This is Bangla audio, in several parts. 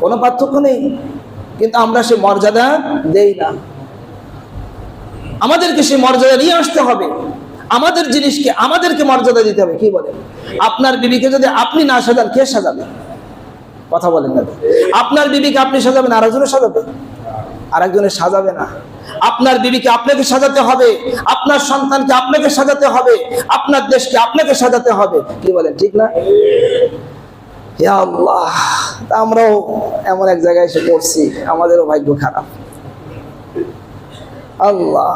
কোনো পার্থক্য নেই। কিন্তু আমরা সে মর্যাদা দেই না। আমাদেরকে সেই মর্যাদা নিয়ে আসতে হবে। আমাদের জিনিসকে, আমাদেরকে মর্যাদা দিতে হবে। কি বলেন? আপনার বিবিকে যদি আপনি না সাজান, কে সাজাবে? কথা বলেন না। আপনার বিবিকে আপনি সাজাবেন আরেকজনে সাজাবে? আরেকজনে সাজাবে না। আপনার বিবিকে আপনাকে সাজাতে হবে, আপনার সন্তানকে আপনাকে সাজাতে হবে, আপনার দেশকে আপনাকে সাজাতে হবে। কি বলেন, ঠিক না? আল্লাহ আমরাও এমন এক জায়গায় এসে পড়ছি, আমাদেরও ভাগ্য খারাপ। আল্লাহ,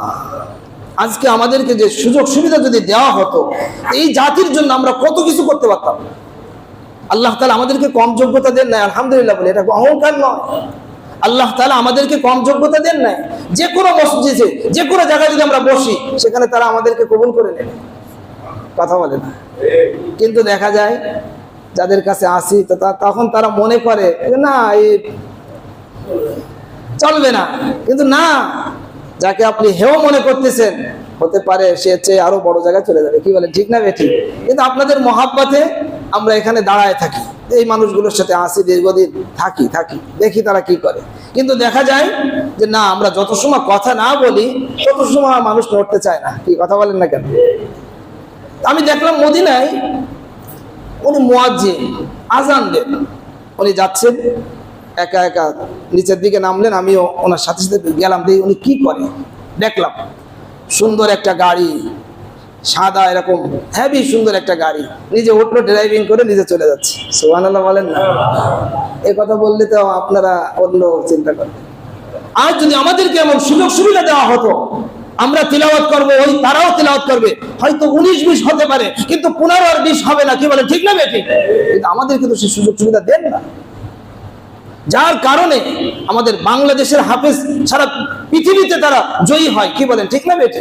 আজকে আমাদেরকে যে সুযোগ সুবিধা যদি দেওয়া হতো, এই জাতির জন্য আমরা কত কিছু করতে পারতাম? আল্লাহ তালা আমাদেরকে কম যোগ্যতা দেন নাই, আলহামদুলিল্লাহ বলে, এটা অহংকার নয়। আল্লাহ তালা আমাদেরকে কম যোগ্যতা দেন নাই। যে কোনো মসজিদে, যে কোনো জায়গায় যদি আমরা বসি, সেখানে তারা আমাদেরকে কবুল করে নেবে। কথা বলে না? কিন্তু দেখা যায়, যাদের কাছে আসি, তো তখন তারা মনে করে না, এই চলবে না। কিন্তু না, যাকে আপনি হেও মনে করতেছেন, হতে পারে সে চেয়ে আরও বড় জায়গায় চলে যাবে। কি বলেন ঠিক না বেঠিক কিন্তু আপনাদের মহাব্বাতে আমরা এখানে দাঁড়ায় থাকি। এই মানুষগুলোর সাথে আসি, দীর্ঘদিন থাকি থাকি, দেখি তারা কি করে। কিন্তু দেখা যায় যে না, আমরা যত সময় কথা না বলি, তত সময় মানুষ নড়তে চায় না। কি কথা বলেন না কেন? আমি দেখলাম মদিনায় উনি মোয়াজ্জিন, আজান দেন। উনি যাচ্ছেন, একা একা নিচের দিকে নামলেন, আমিও ওনার সাথে সাথে গেলাম, দেখি উনি কি করে। দেখলাম, সুন্দর একটা গাড়ি সাদা এরকম হেভি সুন্দর একটা গাড়ি। নিজে উঠল ড্রাইভিং করে নিজে চলে যাচ্ছে। সুহান বলেন না। এ কথা বললে তো আপনারা অন্য চিন্তা করবেন আর যদি আমাদেরকে এমন সুযোগ সুবিধা দেওয়া হতো, আমরা তিলাওয়াত করব, ওই তারাও তিলাওয়াত করবে। হয়তো উনিশ বিশ হতে পারে, কিন্তু পনেরো আর বিশ হবে না, কি বলে ঠিক না বেটি? কিন্তু আমাদের কিন্তু সেই সুযোগ সুবিধা দেন না। যার কারণে আমাদের বাংলাদেশের হাফেজ সারা পৃথিবীতে তারা জয়ী হয়, কি বলেন, ঠিক না বেটি?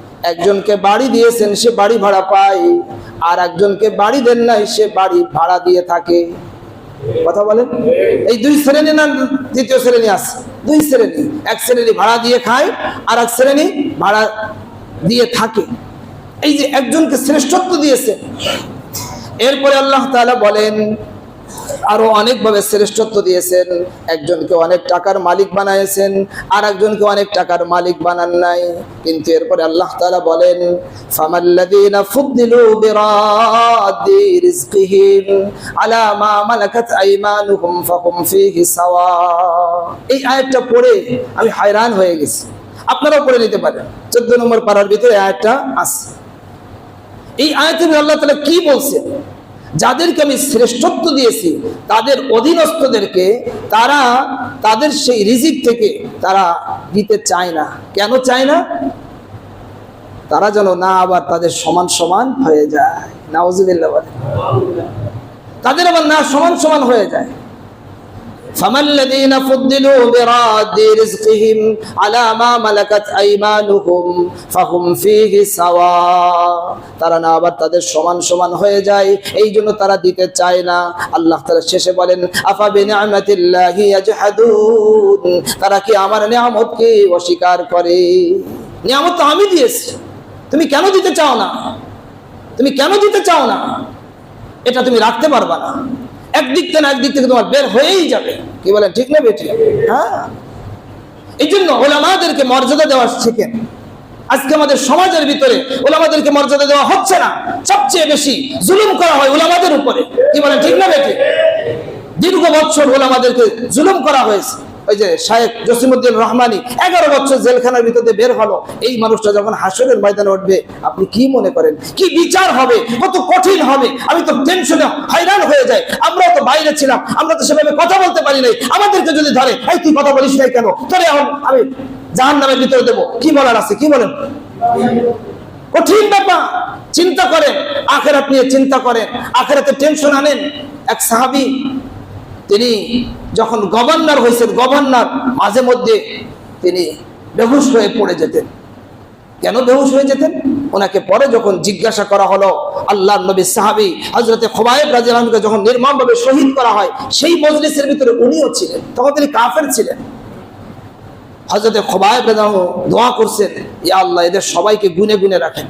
একজনকে বাড়ি দিয়েছেন, সে বাড়ি ভাড়া পায়, আর একজনকে বাড়ি দেন নাই, সে বাড়ি ভাড়া দিয়ে থাকে। কথা বলেন? এই দুই শ্রেণি না তৃতীয় শ্রেণি আছে? দুই শ্রেণি। এক শ্রেণি ভাড়া দিয়ে খায়, আর এক শ্রেণি ভাড়া দিয়ে থাকে। এই যে একজনকে শ্রেষ্ঠত্ব দিয়েছে। এরপরে আল্লাহ তাআলা বলেন আরও অনেকভাবে শ্রেষ্ঠত্ব দিয়েছেন। একজনকে অনেক টাকার মালিক বানাইছেন আর একজনকে অনেক টাকার মালিক বানান নাই। কিন্তু এরপরে আল্লাহ তালা বলেন রিজকিহিম আলা সাওয়া। এই আমি হয়ে গেছি। আপনারাও নিতে পারেন। 14 নম্বর পারার ভিতরে এই আল্লাহ তাআলা কি বলছেন? যাদেরকে আমি শ্রেষ্ঠত্ব দিয়েছি, তাদের অধীনস্থদেরকে তারা তাদের সেই রিজিক থেকে তারা দিতে চায় না। কেন চায় না? তারা যেন না আবার তাদের সমান সমান হয়ে যায়। নাউজুবিল্লাহ বলে। তাদের আবার না সমান সমান হয়ে যায়। فما الذين فضلوا براد رزقهم على ما ملكت ايمانهم فهم فيه سواء তারা না আবার তাদের সমান সমান হয়ে যায় এই জন্য তারা দিতে চায় না আল্লাহ তাআলা শেষে বলেন আফা বিনিআমাতিল্লাহি ইয়াজহাদুন তারা কি আমার নিয়ামতকে অস্বীকার করে নিয়ামত তো আমি দিয়েছি তুমি কেন দিতে চাও না তুমি কেন দিতে চাও না এটা তুমি রাখতে পারবা না একদিক থেকে একদিক থেকে তোমার বের হয়েই যাবে। কি বলে, ঠিক না বেটি হ্যাঁ। এই জন্য ওলামাদেরকে মর্যাদা দেওয়া শেখেন। আজকে আমাদের সমাজের ভিতরে ওলামাদেরকে মর্যাদা দেওয়া হচ্ছে না। সবচেয়ে বেশি জুলুম করা হয় ওলামাদের উপরে। কি বলেন ঠিক না বেটি দীর্ঘ বছর ওলামাদেরকে জুলুম করা হয়েছে। ওই যে শায়েখ জসিমুদ্দিন রহমানি, এগারো বছর জেলখানার ভিতরে বের হলো। এই মানুষটা যখন হাসরের ময়দানে উঠবে, আপনি কি মনে করেন? কি বিচার হবে? কত কঠিন হবে? আমি তো টেনশনে হয়রান হয়ে যাই। আমরা তো বাইরে ছিলাম। আমরা তো সেভাবে কথা বলতে পারি নাই। আমাদেরকে যদি ধরে, এই, তুই কথা বলিস নাই কেন? তোরে এখন আমি জাহান নামের ভিতরে দেবো। কি বলার আছে? কি বলেন? কঠিন ব্যাপার। চিন্তা করেন। আখেরাত নিয়ে চিন্তা করেন। আখেরাতে টেনশন আনেন। এক সাহাবি তিনি যখন গভর্নর হয়েছেন, গভর্নর মাঝে মধ্যে তিনি বেহুশ হয়ে পড়ে যেতেন। কেন বেহুশ হয়ে যেতেন? ওনাকে পরে যখন জিজ্ঞাসা করা হলো, আল্লাহ নবী সাহাবি হজরতে খোবায়েব রাজিয়ালকে যখন নির্মমভাবে শহীদ করা হয়, সেই মজলিসের ভিতরে উনিও ছিলেন, তখন তিনি কাফের ছিলেন। হজরতে খোবায়েব রাজিয়ালহু দোয়া করছেন, ইয়া আল্লাহ, এদের সবাইকে গুনে গুনে রাখেন।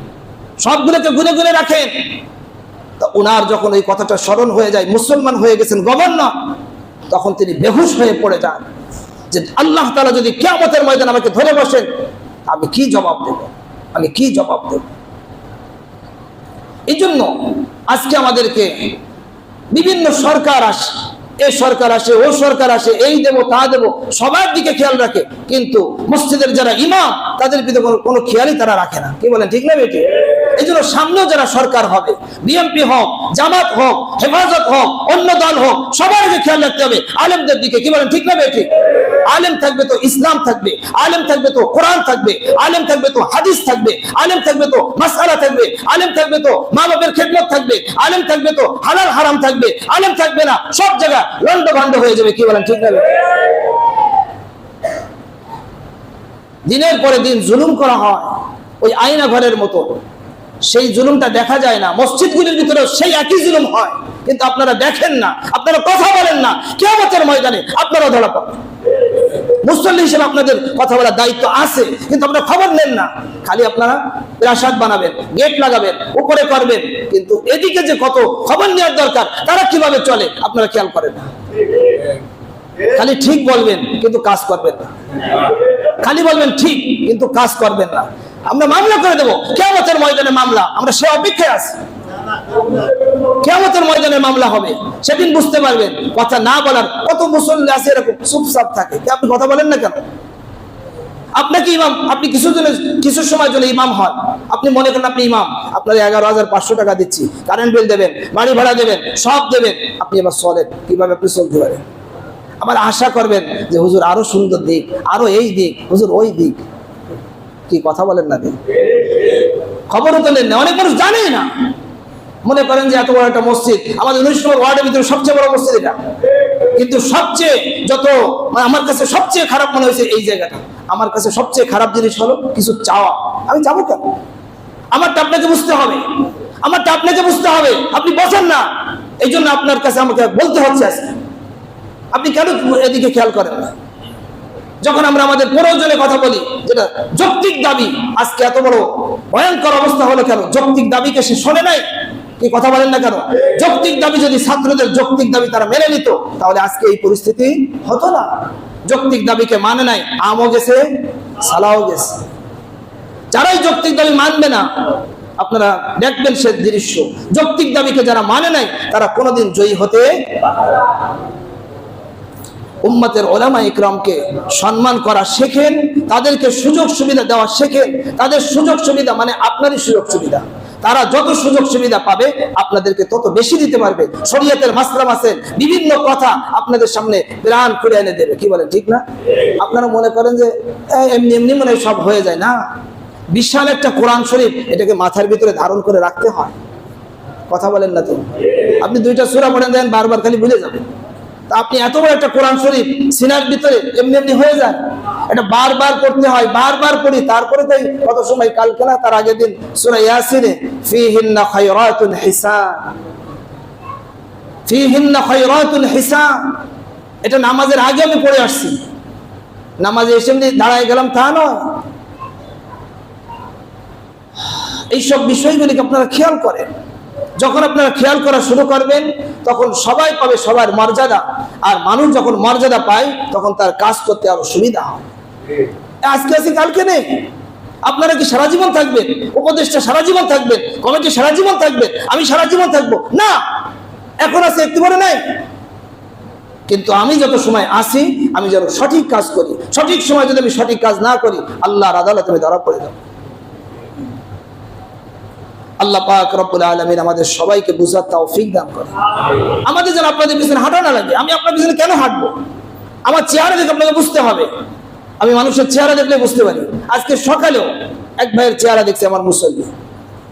সবগুলোকে গুনে গুনে রাখেন। তা ওনার যখন ওই কথাটা স্মরণ হয়ে যায়, মুসলমান হয়ে গেছেন গভর্নর। তখন তিনি বেহুশ হয়ে পড়ে যান যে আল্লাহ তালা যদি কেমতের ময়দান আমাকে ধরে বসেন, আমি কি জবাব দেব? আমি কি জবাব দেব? এই জন্য আজকে আমাদেরকে বিভিন্ন সরকার আসে, এ সরকার আসে, ও সরকার আসে, এই দেব, তা দেব, সবার দিকে খেয়াল রাখে, কিন্তু মসজিদের যারা ইমাম, তাদের কোনো- কোনো খেয়ালই তারা রাখে না। কি বলেন, ঠিক না বেটি? এই জন্য সামনেও যারা সরকার হবে বিএনপি হোক, জামাত হোক, হেফাজত হোক, অন্য দল হোক, সবার আগে খেয়াল রাখতে হবে, আলেমদের দিকে, কি বলেন, ঠিক না বেটি আলেম থাকবে তো ইসলাম থাকবে, আলেম থাকবে তো কোরআন থাকবে, আলেম থাকবে তো হাদিস থাকবে, আলেম থাকবে তো মাসালা থাকবে, আলেম থাকবে তো মা বাপের খেদমত থাকবে, আলেম থাকবে তো হালাল হারাম থাকবে, আলেম থাকবে না, সব জায়গা লন্ড ভন্ড হয়ে যাবে, কি বলেন, ঠিক না দিনের পরে দিন জুলুম করা হয়, ওই আয়না ঘরের মতো। সেই জুলুমটা দেখা যায় না। মসজিদগুলির ভিতরে সেই একই জুলুম হয়। কিন্তু আপনারা দেখেন না, আপনারা কথা বলেন না। কেমতের ময়দানে আপনারা ধরা পাবেন মুসল্লি হিসেবে আপনাদের কথা বলার দায়িত্ব আছে, কিন্তু আপনারা খবর নেন না। খালি আপনারা প্রাসাদ বানাবেন, গেট লাগাবেন, উপরে করবেন। কিন্তু এদিকে যে কত খবর নেওয়ার দরকার, তারা কীভাবে চলে, আপনারা খেয়াল করেন না। খালি ঠিক বলবেন, কিন্তু কাজ করবেন না। খালি বলবেন ঠিক, কিন্তু কাজ করবেন না। আমরা মামলা করে দেবো। কেমতের ময়দানে মামলা। আমরা সে অপেক্ষায় আছি। কেমতের ময়দানে মামলা হবে। সেদিন বুঝতে পারবেন, কথা না বলার কত মুসল্লি আছে এরকম চুপচাপ থাকে। আপনি কথা বলেন না কেন? আপনাকে ইমাম? আপনি কিছু জনের কিছু সময় জন্য ইমাম হন। আপনি মনে করেন আপনি ইমাম। আপনার এগারো হাজার পাঁচশো টাকা দিচ্ছি। কারেন্ট বিল দেবেন, বাড়ি ভাড়া দেবেন, সব দেবেন। আপনি এবার চলেন। কীভাবে আপনি চলতে পারেন? আবার আশা করবেন যে হুজুর আরও সুন্দর দিক, আরও এই দিক, হুজুর ওই দিক। কি কথা বলেন না খবরও তোলেন না, অনেক মানুষ জানেই না। মনে করেন যে এত বড় একটা মসজিদ, আমাদের উনিশ নম্বর ওয়ার্ডের ভিতরে সবচেয়ে বড় মসজিদ এটা। কিন্তু সবচেয়ে যত মানে আমার কাছে সবচেয়ে খারাপ মনে হয়েছে এই জায়গাটা। আমার কাছে সবচেয়ে খারাপ জিনিস হলো কিছু চাওয়া। আমি যাব কেন? আমারটা আপনাকে বুঝতে হবে। আমারটা আপনাকে বুঝতে হবে। আপনি বসেন না। এই জন্য আপনার কাছে আমাকে বলতে হচ্ছে আপনি কেন এদিকে খেয়াল করেন না? যখন আমরা আমাদের প্রয়োজনে কথা বলি, যেটা যৌক্তিক দাবি, আজকে এত বড় ভয়ঙ্কর অবস্থা হলো কেন? যৌক্তিক দাবিকে সে শোনে নাই? কি কথা বলেন না কেন? যৌক্তিক দাবি যদি ছাত্রদের যৌক্তিক দাবি তারা মেনে নিত, তাহলে আজকে এই পরিস্থিতি হতো না। যৌক্তিক দাবিকে মানে নাই, আমও গেছে, সালাও গেছে। যারাই যৌক্তিক দাবি মানবে না, আপনারা দেখবেন সে দৃশ্য। যৌক্তিক দাবিকে যারা মানে নাই, তারা কোনোদিন জয়ী হতে উম্মতের ওলামা ইকরামকে সম্মান করা শেখেন, তাদেরকে সুযোগ সুবিধা দেওয়া শেখেন। তাদের সুযোগ সুবিধা মানে আপনারই সুযোগ সুবিধা। তারা যত সুযোগ সুবিধা পাবে, আপনাদেরকে তত বেশি দিতে পারবে। শরীয়তের মাসলাম আছেন বিভিন্ন কথা আপনাদের সামনে প্রাণ করে এনে দেবে। কি বলেন, ঠিক না? আপনারা মনে করেন যে এমনি এমনি মনে সব হয়ে যায়। না। বিশাল একটা কোরআন শরীফ, এটাকে মাথার ভিতরে ধারণ করে রাখতে হয়। কথা বলেন না তো? আপনি দুইটা সুরা পড়েন দেন, বারবার খালি ভুলে যাবেন। আপনি এত বড় একটা কোরআন শরীফ, সিনার ভিতরে এমনি এমনি হয়ে যায়। এটা বারবার করতে হয়, বারবার পড়ি তারপরে তাই কত সময় কালকে না তার আগের দিন সূরা ইয়াসিনে, ফিহিন্না খায়রাতুন হিসান। ফিহিন্না খায়রাতুন হিসান। এটা নামাজের আগে আমি পড়ে আসছি। নামাজে এসে এমনি দাঁড়ায় গেলাম, তা নয়। এইসব বিষয়গুলিকে আপনারা খেয়াল করেন। যখন আপনারা খেয়াল করা শুরু করবেন তখন সবাই পাবে সবার মর্যাদা। আর মানুষ যখন মর্যাদা পায় তখন তার কাজ করতে আরও সুবিধা হয়। আজকে আছে কালকে নেই। আপনারা কি সারা জীবন থাকবেন? উপদেশটা সারা জীবন থাকবেন? কমিটি সারা জীবন থাকবেন আমি সারা জীবন থাকব? না! এখন আছে একটু বড় নাই। কিন্তু আমি যত সময় আসি আমি যেন সঠিক কাজ করি। সঠিক সময় যদি আমি সঠিক কাজ না করি আল্লাহর আদালতে আমি ধরা পড়ে যাব। আল্লাহ পাক রব্বুল আলমিন আমাদের সবাইকে বুঝার তৌফিক দান করে আমাদের যেন আপনাদের পিছনে হাঁটা না লাগে, আমি আপনার পিছনে কেন হাঁটবো? আমার চেহারা দেখে আপনাকে বুঝতে হবে। আমি মানুষের চেহারা দেখলে বুঝতে পারি। আজকে সকালেও এক ভাইয়ের চেহারা দেখছে আমার মুসল্লি।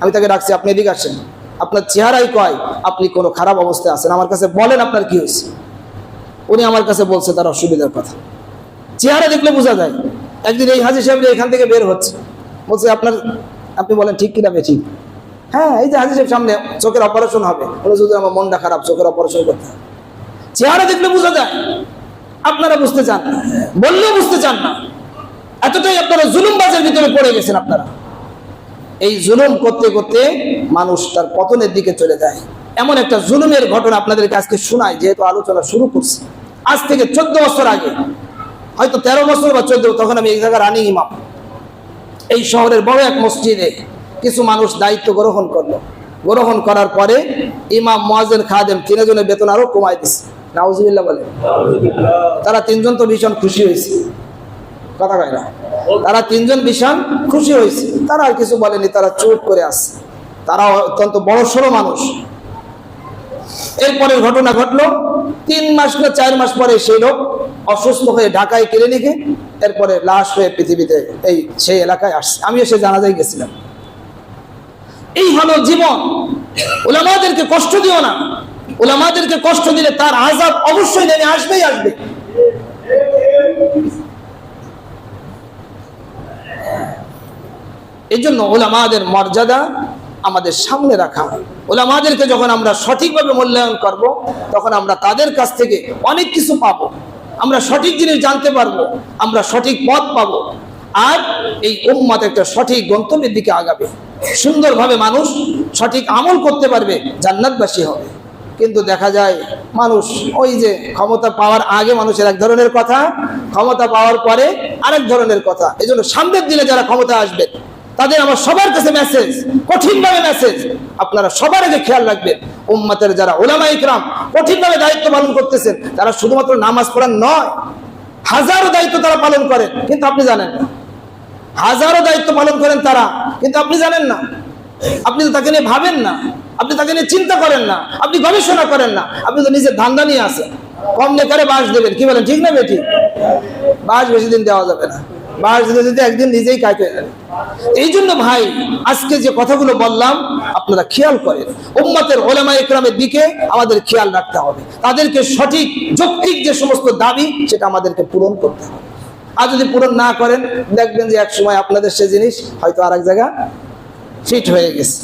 আমি তাকে ডাকছি, আপনি এদিকে আসেন। আপনার চেহারাই কয়, আপনি কোনো খারাপ অবস্থায় আছেন। আমার কাছে বলেন আপনার কি হয়েছে? উনি আমার কাছে বলছে, তার অসুবিধার কথা। চেহারা দেখলে বোঝা যায়। একদিন এই হাজি সাহেব এখান থেকে বের হচ্ছে। বলছে, আপনার, আপনি বলেন ঠিক কিনা বে ঠিক হ্যাঁ এই যে হাজি সাহেব সামনে, চোখের অপারেশন হবে। বলে যদি আমার মনটা খারাপ, চোখের অপারেশন করতে হবে। চেহারা দেখলে বোঝা যায়, আপনারা বুঝতে চান না। বললেও বুঝতে চান না। এতটাই আপনারা জুলুমবাজের ভিতরে পড়ে গেছেন আপনারা। এই জুলুম করতে করতে মানুষ তার পতনের দিকে চলে যায়। এমন একটা জুলুমের ঘটনা আপনাদেরকে আজকে শোনায় যেহেতু আলোচনা শুরু করছি। আজ থেকে চোদ্দ বছর আগে, হয়তো তেরো বছর বা চোদ্দ, তখন আমি এই জায়গায় রানি ইমাম। এই শহরের বড় এক মসজিদে কিছু মানুষ দায়িত্ব গ্রহণ করল। গ্রহণ করার পরে ইমাম মোয়াজেন খাদেম তিনজনের বেতন আরও কমাই দিচ্ছে নাউজুবিল্লাহ বলে। তারা তিনজন তো ভীষণ খুশি হয়েছে। কথা কয় না। তারা তিনজন ভীষণ খুশি হয়েছে। তারা আর কিছু বলেনি, তারা চুপ করে আসছে তারা অত্যন্ত বড় সড়ো মানুষ। এরপরে ঘটনা ঘটলো। তিন মাস না চার মাস পরে সেই লোক অসুস্থ হয়ে ঢাকায় কেড়ে ক্লিনিকে, এরপরে লাশ হয়ে পৃথিবীতে এই সেই এলাকায় আসছে। আমিও সে জানাজাই গেছিলাম। এই হলো জীবন। ওলামাদেরকে কষ্ট দিও না। ওলামাদেরকে কষ্ট দিলে তার আজাব অবশ্যই নেমে আসবেই আসবে। এই জন্য ওলামাদের মর্যাদা আমাদের সামনে রাখা। ওলামাদেরকে যখন আমরা সঠিকভাবে মূল্যায়ন করব, তখন আমরা তাদের কাছ থেকে অনেক কিছু পাবো। আমরা সঠিক জিনিস জানতে পারব, আমরা সঠিক পথ পাবো। আর এই উম্মাদ একটা সঠিক গন্তব্যের দিকে আগাবে। সুন্দরভাবে মানুষ সঠিক আমল করতে পারবে, জান্নাতবাসী হবে। কিন্তু দেখা যায় মানুষ ওই যে ক্ষমতা পাওয়ার আগে মানুষের এক ধরনের কথা, ক্ষমতা পাওয়ার পরে আরেক ধরনের কথা। এই জন্য সামনের দিনে যারা ক্ষমতা আসবে, তাদের আমার সবার কাছে মেসেজ কঠিনভাবে মেসেজ আপনারা সবার আগে খেয়াল রাখবেন। উম্মাতের যারা ওলামা ইকরাম কঠিনভাবে দায়িত্ব পালন করতেছেন, তারা শুধুমাত্র নামাজ পড়ার নয়, হাজারো দায়িত্ব তারা পালন করেন। কিন্তু আপনি জানেন হাজারো দায়িত্ব পালন করেন তারা। কিন্তু আপনি জানেন না। আপনি তো তাকে নিয়ে ভাবেন না। আপনি তাকে নিয়ে চিন্তা করেন না। আপনি গবেষণা করেন না। আপনি তো নিজের ধান্দা নিয়ে আসেন কম লেখারে বাস দেবেন। কি বলেন, ঠিক না বেটি? বাস বেশি দিন দেওয়া যাবে না। বাস দিতে দিতে একদিন নিজেই হয়ে এই জন্য ভাই, আজকে যে কথাগুলো বললাম, আপনারা খেয়াল করেন। উম্মতের ওলামা ইকরামের দিকে আমাদের খেয়াল রাখতে হবে। তাদেরকে সঠিক, যৌক্তিক যে সমস্ত দাবি, সেটা আমাদেরকে পূরণ করতে হবে। আর যদি পূরণ না করেন, দেখবেন যে এক সময় আপনাদের সে জিনিস হয়তো আর এক জায়গা ফিট হয়ে গেছে।